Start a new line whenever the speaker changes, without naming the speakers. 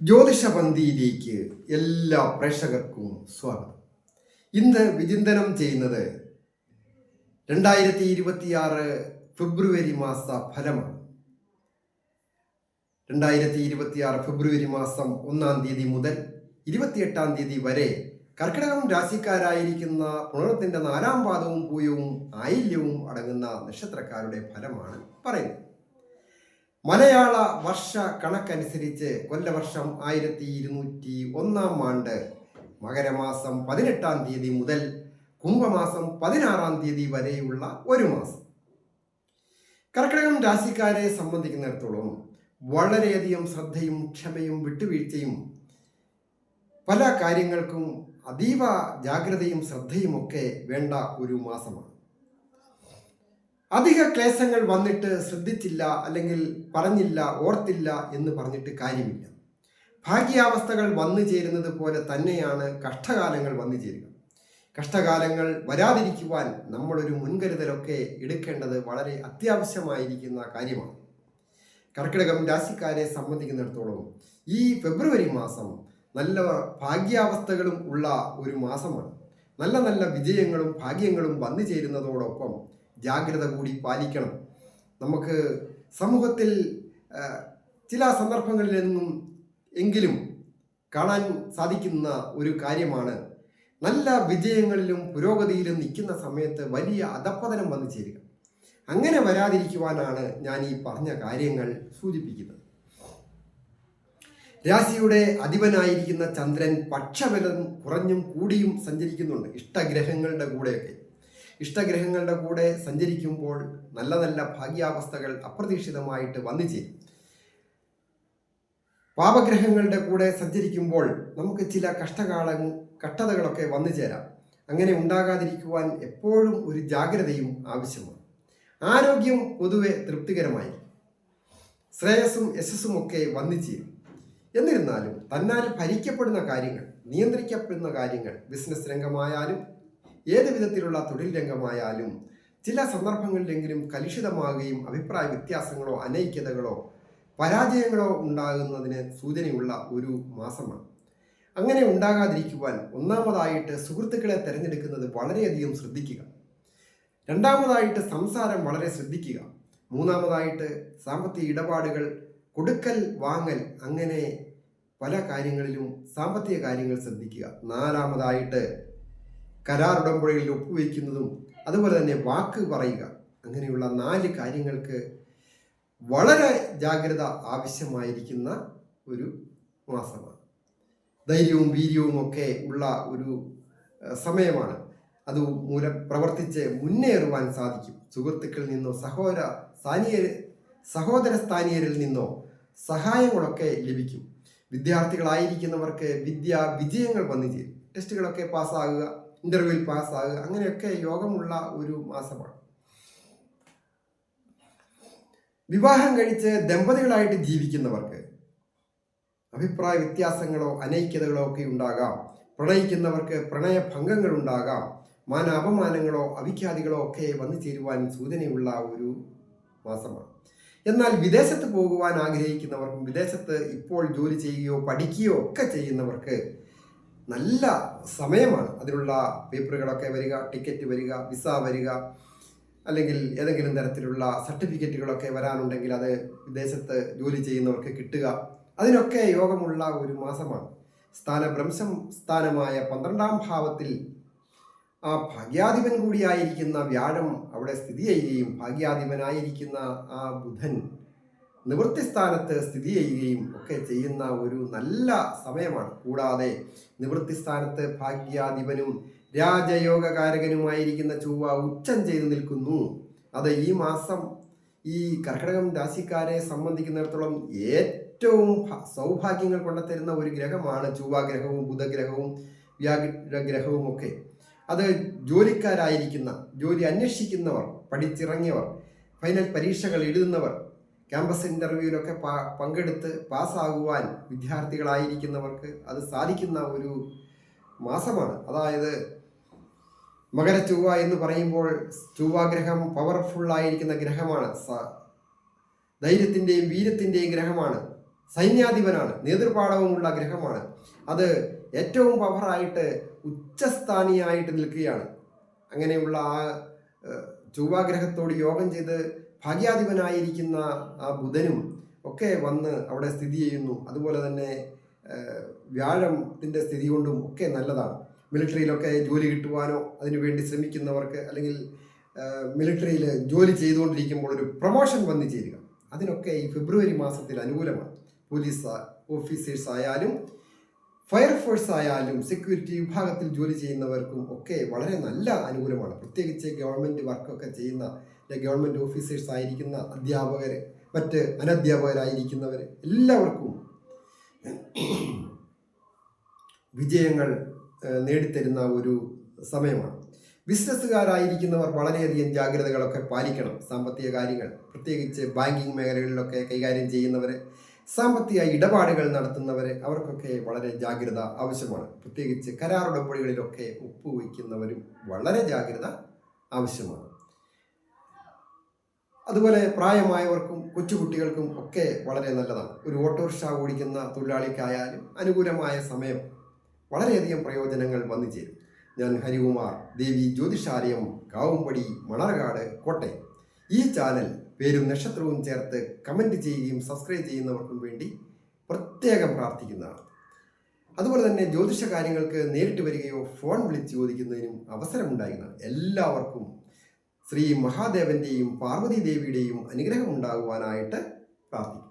ജ്യോതിഷപന്തിയിലേക്ക് എല്ലാ പ്രേക്ഷകർക്കും സ്വാഗതം. ഇന്ന് വിചിന്തനം ചെയ്യുന്നത് രണ്ടായിരത്തി ഇരുപത്തിയാറ് ഫെബ്രുവരി മാസ ഫലമാണ്. രണ്ടായിരത്തി ഇരുപത്തിയാറ് ഫെബ്രുവരി മാസം ഒന്നാം തീയതി മുതൽ ഇരുപത്തിയെട്ടാം തീയതി വരെ കർക്കിടകം രാശിക്കാരായിരിക്കുന്ന പുണർത്തിന്റെ നാലാം പാദവും പൂയവും ആയില്യവും അടങ്ങുന്ന നക്ഷത്രക്കാരുടെ ഫലമാണ് പറയുന്നത്. മലയാള വർഷ കണക്കനുസരിച്ച് കൊല്ലവർഷം ആയിരത്തി ഇരുന്നൂറ്റി ഒന്നാം ആണ്ട് മകരമാസം പതിനെട്ടാം തീയതി മുതൽ കുംഭമാസം പതിനാറാം തീയതി വരെയുള്ള ഒരു മാസം. കർക്കിടകം രാശിക്കാരെ സംബന്ധിക്കുന്നിടത്തോളം വളരെയധികം ശ്രദ്ധയും ക്ഷമയും വിട്ടുവീഴ്ചയും പല കാര്യങ്ങൾക്കും അതീവ ജാഗ്രതയും ശ്രദ്ധയുമൊക്കെ വേണ്ട ഒരു മാസമാണ്. അധിക ക്ലേശങ്ങൾ വന്നിട്ട് ശ്രദ്ധിച്ചില്ല അല്ലെങ്കിൽ പറഞ്ഞില്ല ഓർത്തില്ല എന്ന് പറഞ്ഞിട്ട് കാര്യമില്ല. ഭാഗ്യാവസ്ഥകൾ വന്നു ചേരുന്നത് പോലെ തന്നെയാണ് കഷ്ടകാലങ്ങൾ വന്നു ചേരുക. കഷ്ടകാലങ്ങൾ വരാതിരിക്കുവാൻ നമ്മളൊരു മുൻകരുതലൊക്കെ എടുക്കേണ്ടത് വളരെ അത്യാവശ്യമായിരിക്കുന്ന കാര്യമാണ്. കർക്കിടകം രാശിക്കാരെ സംബന്ധിക്കുന്നിടത്തോളം ഈ ഫെബ്രുവരി മാസം നല്ല ഭാഗ്യാവസ്ഥകളും ഉള്ള ഒരു മാസമാണ്. നല്ല നല്ല വിജയങ്ങളും ഭാഗ്യങ്ങളും വന്നു ചേരുന്നതോടൊപ്പം ജാഗ്രത കൂടി പാലിക്കണം. നമുക്ക് സമൂഹത്തിൽ ചില സന്ദർഭങ്ങളിൽ നിന്നും എങ്കിലും കാണാൻ സാധിക്കുന്ന ഒരു കാര്യമാണ് നല്ല വിജയങ്ങളിലും പുരോഗതിയിലും നിൽക്കുന്ന സമയത്ത് വലിയ അധപ്പതനം വന്നു ചേരുക. അങ്ങനെ വരാതിരിക്കുവാനാണ് ഞാൻ ഈ പറഞ്ഞ കാര്യങ്ങൾ സൂചിപ്പിക്കുന്നത്. രാശിയുടെ അധിപനായിരിക്കുന്ന ചന്ദ്രൻ പക്ഷബലം കുറഞ്ഞും കൂടിയും സഞ്ചരിക്കുന്നുണ്ട്. ഇഷ്ടഗ്രഹങ്ങളുടെ കൂടെയൊക്കെ. ഇഷ്ടഗ്രഹങ്ങളുടെ കൂടെ സഞ്ചരിക്കുമ്പോൾ നല്ല നല്ല ഭാഗ്യാവസ്ഥകൾ അപ്രതീക്ഷിതമായിട്ട് വന്നു ചേരും. പാപഗ്രഹങ്ങളുടെ കൂടെ സഞ്ചരിക്കുമ്പോൾ നമുക്ക് ചില കഷ്ടകാല കഷ്ടതകളൊക്കെ വന്നു ചേരാം. അങ്ങനെ ഉണ്ടാകാതിരിക്കുവാൻ എപ്പോഴും ഒരു ജാഗ്രതയും ആവശ്യമാണ്. ആരോഗ്യം പൊതുവെ തൃപ്തികരമായി ശ്രേയസ്സും യശസ്സും ഒക്കെ വന്നു ചേരും. എന്നിരുന്നാലും തന്നാൽ ഭരിക്കപ്പെടുന്ന കാര്യങ്ങൾ നിയന്ത്രിക്കപ്പെടുന്ന കാര്യങ്ങൾ ബിസിനസ് രംഗമായാലും ഏത് വിധത്തിലുള്ള തൊഴിൽ രംഗമായാലും ചില സന്ദർഭങ്ങളിലെങ്കിലും കലുഷിതമാകുകയും അഭിപ്രായ വ്യത്യാസങ്ങളോ അനൈക്യതകളോ പരാജയങ്ങളോ ഉണ്ടാകുന്നതിന് സൂചനയുള്ള ഒരു മാസമാണ്. അങ്ങനെ ഉണ്ടാകാതിരിക്കുവാൻ ഒന്നാമതായിട്ട് സുഹൃത്തുക്കളെ തിരഞ്ഞെടുക്കുന്നത് വളരെയധികം ശ്രദ്ധിക്കുക. രണ്ടാമതായിട്ട് സംസാരം വളരെ ശ്രദ്ധിക്കുക. മൂന്നാമതായിട്ട് സാമ്പത്തിക ഇടപാടുകൾ കൊടുക്കൽ വാങ്ങൽ അങ്ങനെ പല കാര്യങ്ങളിലും സാമ്പത്തിക കാര്യങ്ങൾ ശ്രദ്ധിക്കുക. നാലാമതായിട്ട് കരാർ ഉടമ്പടികളിൽ ഒപ്പുവെക്കുന്നതും അതുപോലെ തന്നെ വാക്ക് പറയുക അങ്ങനെയുള്ള നാല് കാര്യങ്ങൾക്ക് വളരെ ജാഗ്രത ആവശ്യമായിരിക്കുന്ന ഒരു മാസമാണ്. ധൈര്യവും വീര്യവും ഒക്കെ ഉള്ള ഒരു സമയമാണ്. അത് മൂലം പ്രവർത്തിച്ച് മുന്നേറുവാൻ സാധിക്കും. സുഹൃത്തുക്കളിൽ നിന്നോ സഹോദര സ്ഥാനീയ സഹോദര സ്ഥാനീയരിൽ നിന്നോ സഹായങ്ങളൊക്കെ ലഭിക്കും. വിദ്യാർത്ഥികളായിരിക്കുന്നവർക്ക് വിദ്യ വിജയങ്ങൾ വന്നു ചേരും ടെസ്റ്റുകളൊക്കെ പാസ്സാകുക ഇന്റർവ്യൂവിൽ പാസ്സാകുക അങ്ങനെയൊക്കെ യോഗമുള്ള ഒരു മാസമാണ്. വിവാഹം കഴിച്ച് ദമ്പതികളായിട്ട് ജീവിക്കുന്നവർക്ക് അഭിപ്രായ വ്യത്യാസങ്ങളോ അനൈക്യതകളോ ഒക്കെ ഉണ്ടാകാം. പ്രണയിക്കുന്നവർക്ക് പ്രണയഭംഗങ്ങൾ ഉണ്ടാകാം. മാന അപമാനങ്ങളോ അവിഖ്യാതികളോ ഒക്കെ വന്നു ചേരുവാൻ സൂചനയുള്ള ഒരു മാസമാണ്. എന്നാൽ വിദേശത്ത് പോകുവാൻ ആഗ്രഹിക്കുന്നവർക്കും വിദേശത്ത് ഇപ്പോൾ ജോലി ചെയ്യുകയോ പഠിക്കുകയോ ഒക്കെ ചെയ്യുന്നവർക്ക് നല്ല സമയമാണ്. അതിനുള്ള പേപ്പറുകളൊക്കെ വരിക ടിക്കറ്റ് വരിക വിസ വരിക അല്ലെങ്കിൽ ഏതെങ്കിലും തരത്തിലുള്ള സർട്ടിഫിക്കറ്റുകളൊക്കെ വരാനുണ്ടെങ്കിൽ അത് വിദേശത്ത് ജോലി ചെയ്യുന്നവർക്ക് കിട്ടുക. അതിനൊക്കെ യോഗമുള്ള ഒരു മാസമാണ്. സ്ഥാനഭ്രംശം സ്ഥാനമായ പന്ത്രണ്ടാം ഭാവത്തിൽ ആ ഭാഗ്യാധിപൻ കൂടിയായിരിക്കുന്ന വ്യാഴം അവിടെ സ്ഥിതി ചെയ്യുകയും ഭാഗ്യാധിപനായിരിക്കുന്ന ആ ബുധൻ നിവൃത്തി സ്ഥാനത്ത് സ്ഥിതി ചെയ്യുകയും ഒക്കെ ചെയ്യുന്ന ഒരു നല്ല സമയമാണ്. കൂടാതെ നിവൃത്തി സ്ഥാനത്ത് ഭാഗ്യാധിപനും രാജയോഗകാരകനുമായിരിക്കുന്ന ചൊവ്വ ഉച്ചം ചെയ്തു നിൽക്കുന്നു. അത് ഈ മാസം ഈ കർക്കിടകം രാശിക്കാരെ സംബന്ധിക്കുന്നിടത്തോളം ഏറ്റവും സൗഭാഗ്യങ്ങൾ കൊണ്ടുത്തരുന്ന ഒരു ഗ്രഹമാണ് ചൊവ്വാഗ്രഹവും ബുധഗ്രഹവും വ്യാഗ്രഹവും ഒക്കെ. അത് ജോലിക്കാരായിരിക്കുന്ന ജോലി അന്വേഷിക്കുന്നവർ പഠിച്ചിറങ്ങിയവർ ഫൈനൽ പരീക്ഷകൾ എഴുതുന്നവർ ക്യാമ്പസ് ഇന്റർവ്യൂവിലൊക്കെ പങ്കെടുത്ത് പാസ്സാകുവാൻ വിദ്യാർത്ഥികളായിരിക്കുന്നവർക്ക് അത് സാധിക്കുന്ന ഒരു മാസമാണ്. അതായത് മകര ചൊവ്വ എന്ന് പറയുമ്പോൾ ചൊവ്വാഗ്രഹം പവർഫുള്ളായിരിക്കുന്ന ഗ്രഹമാണ്. ധൈര്യത്തിന്റെയും വീര്യത്തിന്റെയും ഗ്രഹമാണ്. സൈന്യാധിപനാണ്. നേതൃപാടവമുള്ള ഗ്രഹമാണ്. അത് ഏറ്റവും പവറായിട്ട് ഉച്ചസ്ഥാനിയായിട്ട് നിൽക്കുകയാണ്. അങ്ങനെയുള്ള ആ ചൊവ്വാഗ്രഹത്തോട് യോഗം ചെയ്ത് ഭാഗ്യാധിപനായിരിക്കുന്ന ആ ബുധനും ഒക്കെ വന്ന് അവിടെ സ്ഥിതി ചെയ്യുന്നു. അതുപോലെ തന്നെ വ്യാഴത്തിന്റെ സ്ഥിതി കൊണ്ടും ഒക്കെ നല്ലതാണ്. മിലിറ്ററിയിലൊക്കെ ജോലി കിട്ടുവാനോ അതിനു വേണ്ടി ശ്രമിക്കുന്നവർക്ക് അല്ലെങ്കിൽ മിലിറ്ററിയിൽ ജോലി ചെയ്തുകൊണ്ടിരിക്കുമ്പോൾ ഒരു പ്രൊമോഷൻ വന്നു ചേരുക. അതിനൊക്കെ ഈ ഫെബ്രുവരി മാസത്തിൽ അനുകൂലമാണ്. പോലീസ് ഓഫീസേഴ്സ് ആയാലും ഫയർഫോഴ്സ് ആയാലും സെക്യൂരിറ്റി വിഭാഗത്തിൽ ജോലി ചെയ്യുന്നവർക്കും ഒക്കെ വളരെ നല്ല അനുകൂലമാണ്. പ്രത്യേകിച്ച് ഗവൺമെന്റ് വർക്കൊക്കെ ചെയ്യുന്ന ഗവൺമെന്റ് ഓഫീസേഴ്സ് ആയിരിക്കുന്ന അധ്യാപകർ മറ്റ് അനധ്യാപകരായിരിക്കുന്നവർ എല്ലാവർക്കും വിജയങ്ങൾ നേടിത്തരുന്ന ഒരു സമയമാണ്. ബിസിനസ്സുകാരായിരിക്കുന്നവർ വളരെയധികം ജാഗ്രതകളൊക്കെ പാലിക്കണം. സാമ്പത്തിക കാര്യങ്ങൾ പ്രത്യേകിച്ച് ബാങ്കിങ് മേഖലകളിലൊക്കെ കൈകാര്യം ചെയ്യുന്നവർ സാമ്പത്തിക ഇടപാടുകൾ നടത്തുന്നവർ അവർക്കൊക്കെ വളരെ ജാഗ്രത ആവശ്യമാണ്. പ്രത്യേകിച്ച് കരാറുടമ്പടികളിലൊക്കെ ഒപ്പുവയ്ക്കുന്നവരും വളരെ ജാഗ്രത ആവശ്യമാണ്. അതുപോലെ പ്രായമായവർക്കും കൊച്ചുകുട്ടികൾക്കും ഒക്കെ വളരെ നല്ലതാണ്. ഒരു ഓട്ടോറിക്ഷ ഓടിക്കുന്ന തൊഴിലാളിക്കായാലും അനുകൂലമായ സമയം വളരെയധികം പ്രയോജനങ്ങൾ വന്നു ചേരും. ഞാൻ ഹരികുമാർ ദേവി ജ്യോതിഷാലയം കാവുംപടി മണർകാട് കോട്ടയം. ഈ ചാനൽ പേരും നക്ഷത്രവും ചേർത്ത് കമന്റ് ചെയ്യുകയും സബ്സ്ക്രൈബ് ചെയ്യുന്നവർക്കും വേണ്ടി പ്രത്യേകം പ്രാർത്ഥിക്കുന്നതാണ്. അതുപോലെ തന്നെ ജ്യോതിഷ കാര്യങ്ങൾക്ക് നേരിട്ട് വരികയോ ഫോൺ വിളിച്ച് ചോദിക്കുന്നതിനും അവസരമുണ്ടായിരുന്ന എല്ലാവർക്കും ശ്രീ മഹാദേവന്റെയും പാർവതി ദേവിയുടെയും അനുഗ്രഹം ഉണ്ടാകുവാനായിട്ട് പ്രാർത്ഥിക്കും